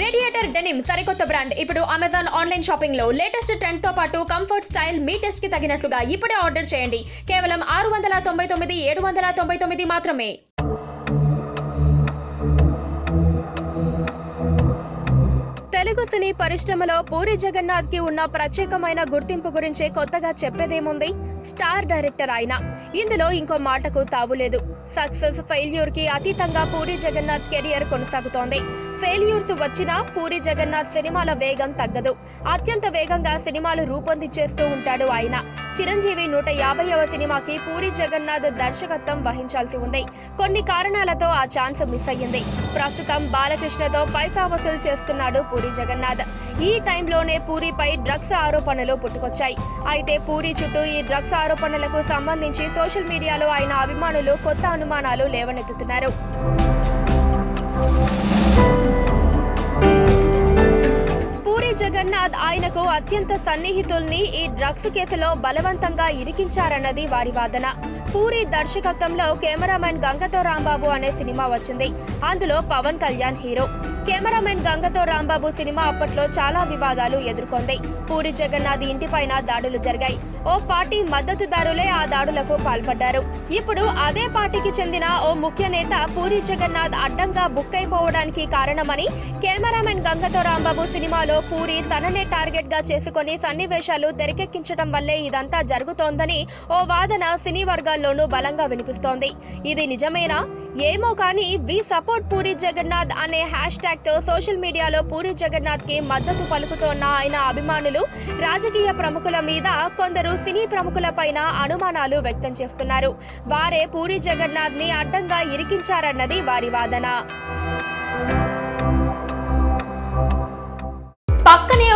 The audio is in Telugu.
రేడియేటర్ డెనిమ్ సరికొత్త బ్రాండ్ ఇప్పుడు అమెజాన్ ఆన్లైన్ షాపింగ్లో లేటెస్ట్ ట్రెండ్తో పాటు కంఫర్ట్ స్టైల్ మీ టెస్ట్కి తగినట్లుగా ఇప్పుడే ఆర్డర్ చేయండి. కేవలం ఆరు వందల తొంభై తొమ్మిది ఏడు వందల తొంభై తొమ్మిది మాత్రమే. తెలుగు సినీ పరిశ్రమలో పూరి జగన్నాథ్కి ఉన్న ప్రత్యేకమైన గుర్తింపు గురించి కొత్తగా చెప్పేదేముంది? స్టార్ డైరెక్టర్ ఆయన ఇందులో ఇంకో మాటకు తావులేదు సక్సెస్ ఫెయిల్యూర్కి అతీతంగా పూరి జగన్నాథ్ కెరియర్ కొనసాగుతోంది. ఫెయిల్యూర్స్ వచ్చినా పూరి జగన్నాథ్ సినిమాల వేగం తగ్గదు. అత్యంత వేగంగా సినిమాలు రూపొందించేస్తూ ఉంటాడు ఆయన. చిరంజీవి నూట యాభైవ సినిమాకి పూరి జగన్నాథ్ దర్శకత్వం వహించాల్సి ఉంది. కొన్ని కారణాలతో ఆ ఛాన్స్ మిస్ అయ్యింది. ప్రస్తుతం బాలకృష్ణతో పైసా వసూలు చేస్తున్నాడు పూరి జగన్నాథ్. ఈ టైంలోనే పూరిపై డ్రగ్స్ ఆరోపణలు పుట్టుకొచ్చాయి. అయితే పూరి చుట్టూ ఈ డ్రగ్స్ ఆరోపణలకు సంబంధించి సోషల్ మీడియాలో ఆయన అభిమానులు కొత్త అనుమానాలు లేవనెత్తుతున్నారు. జగన్నాథ్ ఆయనకు అత్యంత సన్నిహితుల్ని ఈ డ్రగ్స్ కేసులో బలవంతంగా ఇరికించారన్నది వారి వాదన. పూరి దర్శకత్వంలో కెమెరామెన్ గంగతో రాంబాబు అనే సినిమా వచ్చింది. అందులో పవన్ కళ్యాణ్ హీరో. కెమెరామెన్ గంగతో రాంబాబు సినిమా అప్పట్లో చాలా వివాదాలు ఎదుర్కొంది. పూరి జగన్నాథ్ ఇంటిపైన దాడులు జరిగాయి. ఓ పార్టీ మద్దతుదారులే ఆ దాడులకు పాల్పడ్డారు. ఇప్పుడు అదే పార్టీకి చెందిన ఓ ముఖ్య నేత పూరి జగన్నాథ్ అడ్డంగా బుక్ అయిపోవడానికి కారణమని కెమెరామెన్ గంగతో రాంబాబు సినిమాలో పూరి తననే టార్గెట్గా చేసుకొని సన్నివేశాలు తెరకెక్కించడం వల్లే ఇదంతా జరుగుతోందని ఓ వాదన సినీ వర్గాల్లోనూ బలంగా వినిపిస్తోంది. ఇది నిజమేనా? ఏమో కానీ వి సపోర్ట్ పూరి జగన్నాథ్ అనే హ్యాష్ ట్యాగ్తో సోషల్ మీడియాలో పూరి జగన్నాథ్కి మద్దతు పలుకుతోన్న ఆయన అభిమానులు రాజకీయ ప్రముఖుల మీద కొందరు సినీ ప్రముఖుల పైన అనుమానాలు వ్యక్తం చేస్తున్నారు. వారే పూరి జగన్నాథ్ని అడ్డంగా ఇరికించారన్నది వారి వాదన.